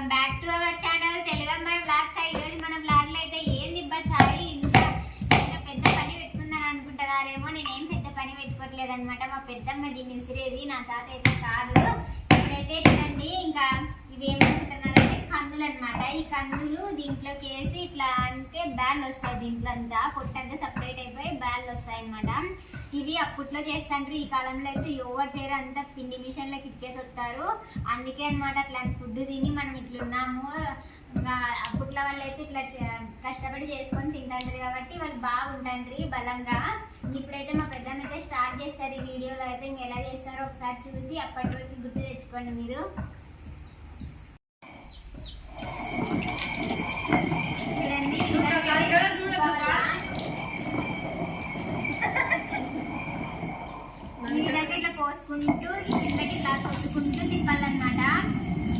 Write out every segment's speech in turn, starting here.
Welcome back to our channel. Telugu అమ్మాయి blogs ఈరోజు మన బ్లాగ్లో అయితే ఏం సాయి ఇంత ఇంత పెద్ద పని పెట్టుకుందని అనుకుంటున్నారేమో. నేనేం పెద్ద పని పెట్టుకోవట్లేదు అనమాట మా పెద్దమ్మ దీన్ని విసిరేది నా చేత అయితే కాదు. ఇప్పుడైతే చూడండి ఇంకా ఇవి ఏమనుకుంటున్నారంటే కందులు అనమాట ఈ కందులు దీంట్లోకి వేసి ఇట్లా అంటే బ్యాళ్ళు వస్తాయి దీంట్లో అంతా. పొట్టంతా సపరేట్ అయిపోయి బ్యాళ్ళు వస్తాయి అనమాట ఇవి అప్పట్లో చేస్తాండ్రు. ఈ కాలంలో అయితే ఎవరు చేయరు. అంతా పిండి మిషన్లకు ఇచ్చేసి వస్తారు. అందుకే అనమాట అట్లాంటి ఫుడ్ తిని మనం ఇట్లున్నాము. ఇంకా అప్పట్లో వాళ్ళు అయితే ఇట్లా చే- కష్టపడి చేసుకొని తింటాండ్రు కాబట్టి వాళ్ళు బాగుంటాండ్రి బలంగా. ఇప్పుడైతే మా పెద్దమ్మ అయితే స్టార్ట్ చేస్తారు ఈ వీడియోలో. అయితే ఇంకా ఎలా చేస్తారో ఒకసారి చూసి అప్పటి వరకు గుర్తు తెచ్చుకోండి మీరు చూడండి మీదకి ఇట్లా పోసుకుంటూ కిందకి ఇట్లా కొట్టుకుంటూ తిప్పాలన్నమాట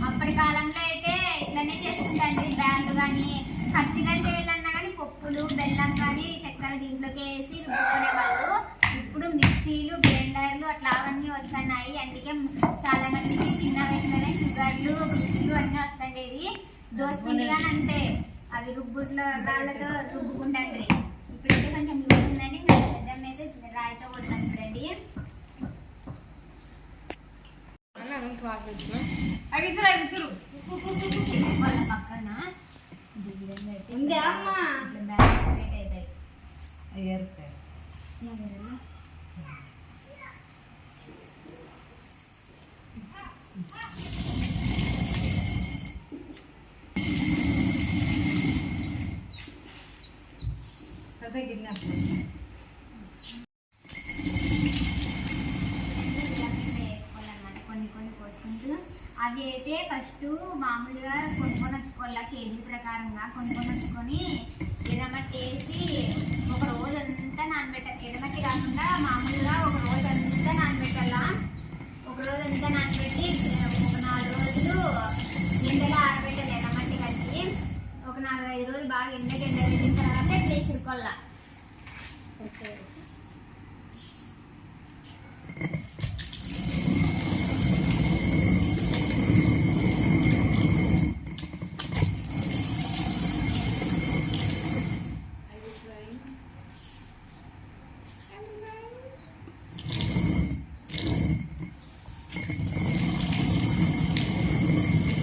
అప్పటి కాలంలో అయితే ఇట్లనే చేసుకుంటాండి బ్యాళ్ళు కానీ కచ్చికలు చేయాలన్నా కానీ పప్పులు బెల్లం కానీ చక్కెర దీంట్లోకి వేసి రుబ్బుకునేవాళ్ళు ఇప్పుడు గ్రైండర్లు అట్లా అవన్నీ వస్తున్నాయి. అందుకే చాలా మందికి చిన్న వయసులోనే షుగర్లు బీపీలు అన్నీ వస్తుండేవి. దోసపిండి కానీ అంతే అవి రుబ్బుట్లో రాళ్ళతో రుబ్బుకుంటాండ్రి. ఇప్పుడైతే కొంచెం లూజ్ ఉందని పెద్దమ్మ అయితే రాయితో కొడతాను చూడండి. అవి విసురు అవి విసురు. వాళ్ళ పక్కన ఉందే అమ్మా? అవుతాయి. కొన్ని అవి అయితే ఫస్ట్ మామూలుగా కొనుక్కొని వచ్చుకోవాలా. కేజీ ప్రకారంగా కొనుక్కొని వచ్చుకొని ఎర్రమట్టి వేసి ఒక రోజు నానబెట్టాలి ఎర్రమట్టి కాకుండా మామూలుగా ఒక రోజు నానబెట్టాలా? ఒక రోజు అంతా నానబెట్టి ఒక నాలుగు రోజులు ఎండలో ఆరబెట్టాలి ఎర్రమట్టి కలిపి. ఒక నాలుగు ఐదు రోజులు బాగా ఎండకి ఎండ పెట్టిన తర్వాత ఇట్లా ఇసురుకోవాలా. ఓకే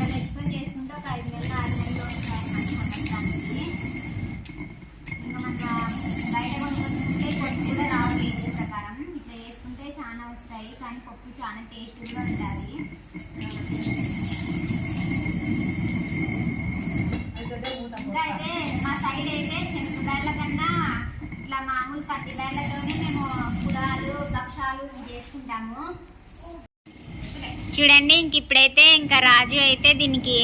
తెచ్చుకొని చేసుకుంటే ఒక ఐదు నెలలు ఆరు నెలలు వస్తాయి సంవత్సరానికి ఇంకా మనకు బయట కొనుక్కుంటే పప్పు కూడా రావు కేజీ ప్రకారం ఇట్లా చేసుకుంటే చాలా వస్తాయి కానీ పప్పు చాలా టేస్టీగా ఉంటుంది అది పెద్ద మూత ఇంకా అయితే మా సైడ్ అయితే శనగబేళ్ళ కన్నా ఇట్లా మామూలు పత్తి బేళ్ళతోనే మేము కుడాలు భక్షాలు ఇవి చూడండి ఇంక ఇప్పుడైతే ఇంకా రాజు అయితే దీనికి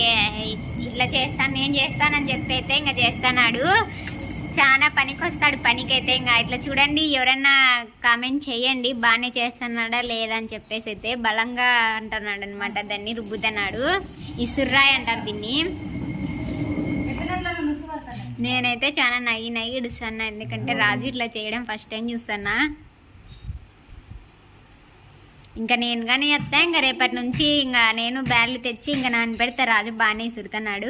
ఇట్లా చేస్తాను నేను చేస్తానని చెప్పి అయితే ఇంకా చేస్తున్నాడు చాలా పనికి వస్తాడు పనికి అయితే ఇంకా ఇట్లా చూడండి ఎవరన్నా కామెంట్ చేయండి బాగానే చేస్తున్నాడా లేదా అని చెప్పేసి అయితే బలంగా అంటున్నాడు అనమాట దాన్ని రుబ్బుతున్నాడు. ఇసుర్రాయ్ అంటారు దీన్ని. నేనైతే చాలా నయ్యి నయ్యి ఇడుస్తున్నా ఎందుకంటే రాజు ఇట్లా చేయడం ఫస్ట్ టైం చూస్తున్నా. ఇంకా నేను కానీ వస్తా ఇంకా రేపటి నుంచి ఇంకా నేను బ్యాడ్లు తెచ్చి ఇంకా నాన్న పెడతా రాజు బాగానే సురుతున్నాడు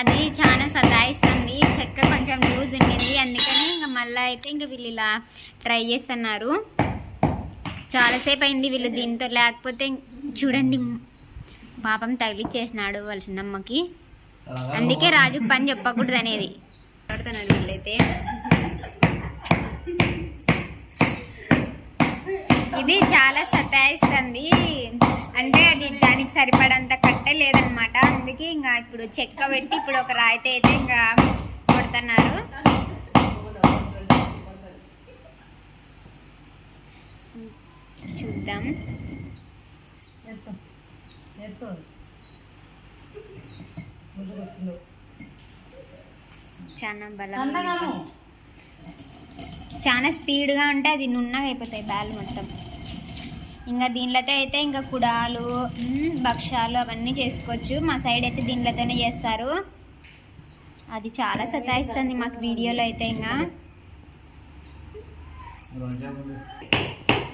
అది చాలా సతాయిస్తుంది చెక్క కొంచెం లూజ్ ఉండింది. అందుకని ఇంకా మళ్ళీ అయితే ఇంకా వీళ్ళు ఇలా ట్రై చేస్తున్నారు. చాలాసేపు అయింది వీళ్ళు దీంతో. లేకపోతే చూడండి పాపం తగిలిచ్చేసినాడు వాళ్ళ చిన్నమ్మకి. అందుకే రాజు పని చెప్పకూడదు అనేది. పడుతున్నాడు వీళ్ళైతే ఇది చాలా సతాయిస్తుంది. అంటే అది దానికి సరిపడంత కట్టే లేదనమాట. అందుకే ఇంకా ఇప్పుడు చెక్క పెట్టి ఇప్పుడు ఒక రాయితే అయితే ఇంకా కొడుతున్నారు. చూద్దాం. చాలా సన్నగాను బలం చాలా స్పీడ్గా ఉంటే అది నున్నగా అయిపోతాయి బ్యాల్ మొత్తం. ఇంకా దీనిలతో అయితే ఇంకా కుడాలు మ్, భక్షాలు అవన్నీ చేసుకోవచ్చు. మా సైడ్ అయితే దీనిలతోనే చేస్తారు. అది చాలా సతాయిస్తుంది మాకు వీడియోలో అయితే ఇంకా.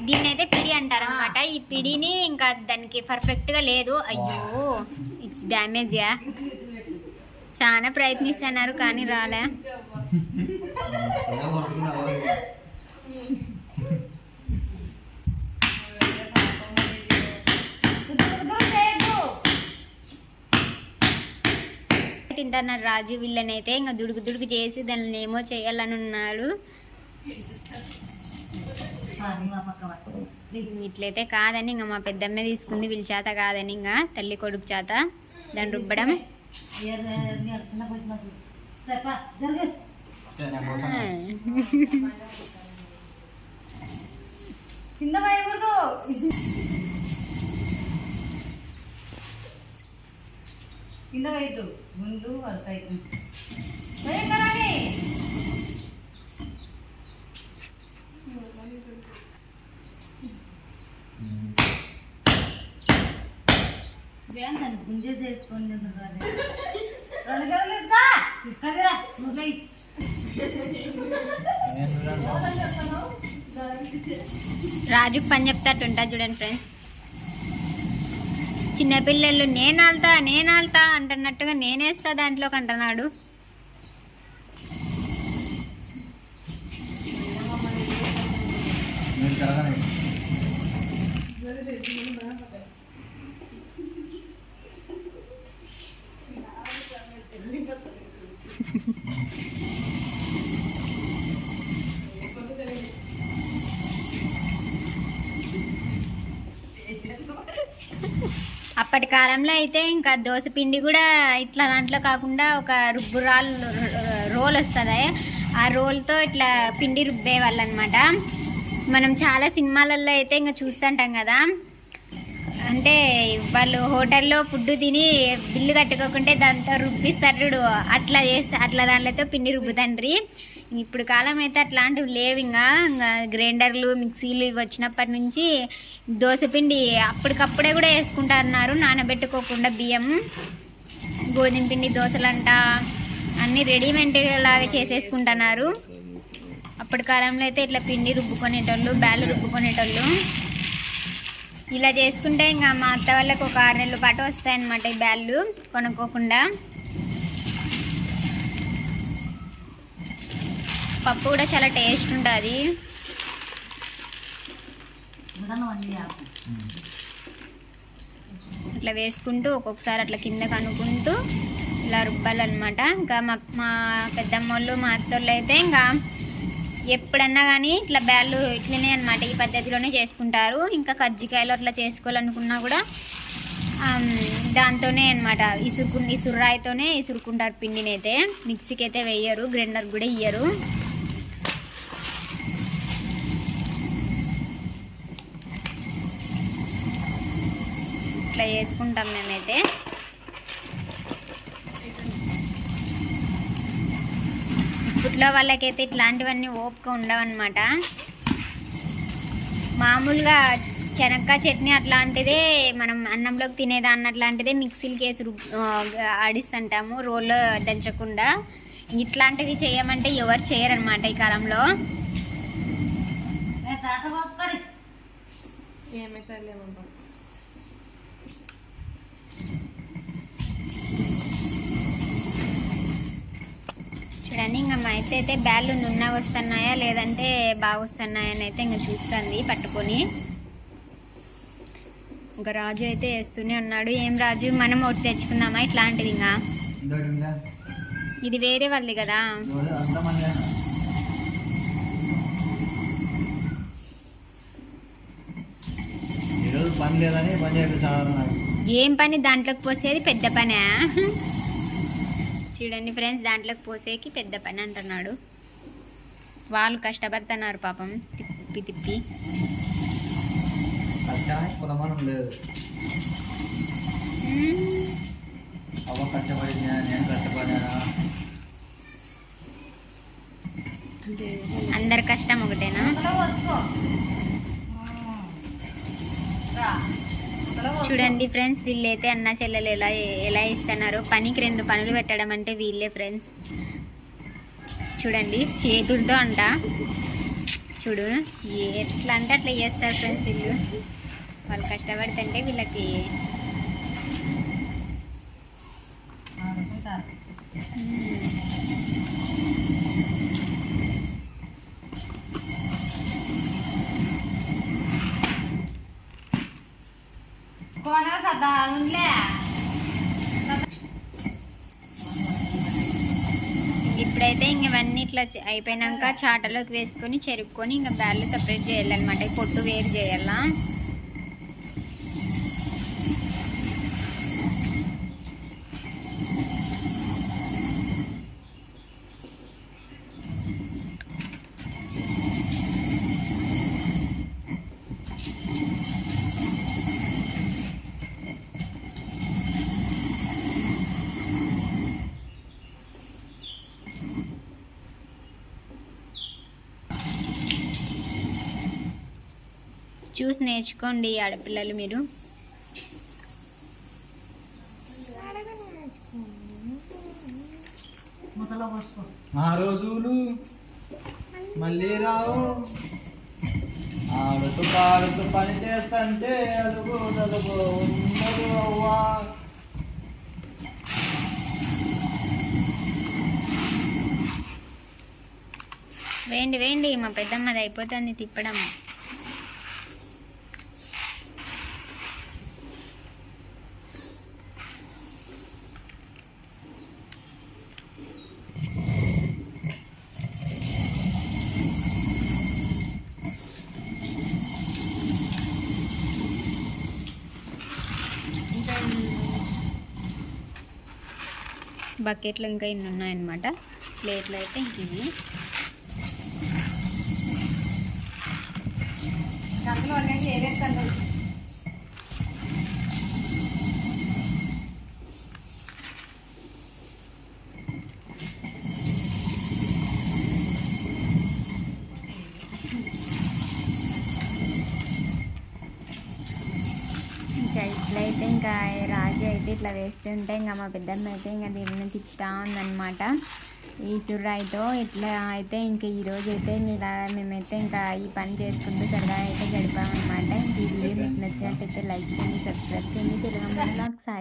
దీన్ని అయితే పిడి అంటారు అనమాట ఈ పిడిని ఇంకా దానికి పర్ఫెక్ట్గా లేదు. అయ్యో ఇట్స్ డ్యామేజ్ యా. చాలా ప్రయత్నిస్తున్నారు కానీ రాలే. తింటున్నారు రాజు వీళ్ళనైతే ఇంకా దుడుకు దుడుకు చేసి దాన్ని ఏమో చేయాలని ఉన్నాడు. ఇట్లయితే కాదని ఇంకా మా పెద్దమ్మ తీసుకుంది వీళ్ళ చేత కాదని ఇంకా తల్లి కొడుకు చేత దాన్ని రుబ్బడం. కింద వేయద్దు ముందు పడతాయి. ఎంజాయ్ చేసుకోండి ఇక్కడిరా రాజుకు పని చెప్తాట్టు ఉంటుంది చూడండి ఫ్రెండ్స్ చిన్నపిల్లలు నేను ఆల్తా నేను ఆల్తా అంటున్నట్టుగా నేనేస్తా దాంట్లోకి అంటున్నాడు. అప్పటి కాలంలో అయితే ఇంకా దోశ పిండి కూడా ఇట్లా దాంట్లో కాకుండా ఒక రుబ్బురాలు రోల్ వస్తుంది. ఆ రోల్తో ఇట్లా పిండి రుబ్బేవాళ్ళు అనమాట మనం చాలా సినిమాలలో అయితే ఇంకా చూస్తుంటాం కదా. అంటే వాళ్ళు హోటల్లో ఫుడ్ తిని బిల్లు కట్టుకోకుంటే దాంతో రుబ్బిస్తారు అట్లా చేస్తే అట్లా దాంట్లో పిండి రుబ్బుతండ్రి. ఇప్పుడు కాలం అయితే అట్లాంటివి లేవు ఇంకా. ఇంకా గ్రైండర్లు మిక్సీలు ఇవి వచ్చినప్పటి నుంచి దోశపిండి అప్పటికప్పుడే కూడా వేసుకుంటున్నారు నానబెట్టుకోకుండా బియ్యం గోధుమ పిండి దోశలంట అన్నీ రెడీమేడ్ లాగా చేసేసుకుంటున్నారు. అప్పటి కాలంలో అయితే ఇట్లా పిండి రుబ్బుకునేటోళ్ళు బ్యాలు రుబ్బుకునేటోళ్ళు ఇలా చేసుకుంటే ఇంకా మా అత్త వాళ్ళకి ఒక ఆరు నెలల పాటు వస్తాయన్నమాట ఈ బ్యాళ్ళు కొనుక్కోకుండా. పప్పు కూడా చాలా టేస్ట్ ఉంటుంది. అట్లా వేసుకుంటూ ఒక్కొక్కసారి అట్లా కిందకు అనుకుంటూ ఇలా రుబ్బాలన్నమాట. ఇంకా మా మా పెద్దమ్మ వాళ్ళు మా అత్తోళ్ళు అయితే ఇంకా ఎప్పుడన్నా కానీ ఇట్లా బ్యాళ్ళు ఇట్లనే అనమాట ఈ పద్ధతిలోనే చేసుకుంటారు. ఇంకా కజ్జికాయలు అట్లా చేసుకోవాలనుకున్నా కూడా దాంతోనే అనమాట ఇసురుకు ఇసుర్రాయితోనే ఇసురుకుంటారు పిండిని అయితే మిక్సీకి అయితే వేయరు గ్రైండర్ కూడా ఇయ్యరు. ఇట్లా చేసుకుంటాం మేమైతే. ఇప్పట్లో వాళ్ళకైతే ఇట్లాంటివన్నీ ఓపిక ఉండవన్నమాట. మామూలుగా శనక్కాయ చట్నీ అట్లాంటిదే మనం అన్నంలోకి తినేదాన్ని అట్లాంటిదే మిక్సీలకి వేసి ఆడిస్తుంటాము రోల్లో దంచకుండా. ఇట్లాంటివి చేయమంటే ఎవరు చేయరనమాట ఈ కాలంలో. ఏ చూడండి ఇంకా మా అయితే అయితే బ్యాళ్ళు నున్నగా వస్తున్నాయా లేదంటే బాగా వస్తున్నాయా అని అయితే ఇంకా చూస్తుంది పట్టుకొని. ఇంకా రాజు అయితే వేస్తూనే ఉన్నాడు. ఏం రాజు? మనం ఒకటి తెచ్చుకుందామా? ఇట్లాంటిది ఇంకా. ఇది వేరే వాళ్ళది కదా. ఏం పని? దాంట్లోకి పోసేది పెద్ద పనా. చూడండి ఫ్రెండ్స్ దాంట్లోకి పోసేకి పెద్ద పని అంటున్నాడు. వాళ్ళు కష్టపడుతున్నారు పాపం తిప్పి తిప్పి. అందరి కష్టం ఒకటేనా? చూడండి ఫ్రెండ్స్ వీళ్ళైతే అన్న చెల్లెలు ఎలా ఎలా ఇస్తున్నారో పనికి రెండు పనులు పెట్టడం అంటే వీళ్ళే ఫ్రెండ్స్. చూడండి చేతులతో అంట. చూడు ఎట్లా అంటే అట్లా చేస్తారు ఫ్రెండ్స్ వీళ్ళు. వాళ్ళు కష్టపడుతుంటే వీళ్ళకి. ఆడుకుంటారు కోన సదా ఉండ్లే ఇప్పుడైతే ఇంక ఇవన్నీ ఇట్లా అయిపోయినాక చాటలోకి వేసుకొని చెరుక్కొని ఇంకా బ్యాళ్ళు సపరేట్ చేయాలన్నమాట. పొట్టు వేరు చేయాలా? చూసి నేర్చుకోండి ఆడపిల్లలు మీరు. ఆ రోజులు మళ్ళీ రావు. ఆడుతూ పాడుతూ పని చేస్తుంటే ఉండదు అవ్వా. వేయండి వేయండి మా పెద్దమ్మది అయిపోతుంది తిప్పడం ఇంకా బకెట్లు ఇంకా ఇన్ని ఉన్నాయన్నమాట. ప్లేట్లు అయితే ఇంక ఇవి గంటలు వరకు అయితే ఇంకా రాజు అయితే ఇట్లా వేస్తుంటే ఇంకా మా పెద్దమ్మ అయితే ఇంకా దీన్ని తిప్పుతా ఉందన్నమాట. ఈ సుర్రాయితో ఇట్లా అయితే ఇంకా ఈ రోజు అయితే ఇలా మేమైతే ఇంకా ఈ పని చేసుకుంటూ సరదా అయితే గడిపామన్నమాట. ఈ వీడియో మీకు నచ్చినట్టయితే లైక్ చేయండి సబ్స్క్రైబ్ చేయండి. తెలుగు అమ్మాయిలో ఒకసారి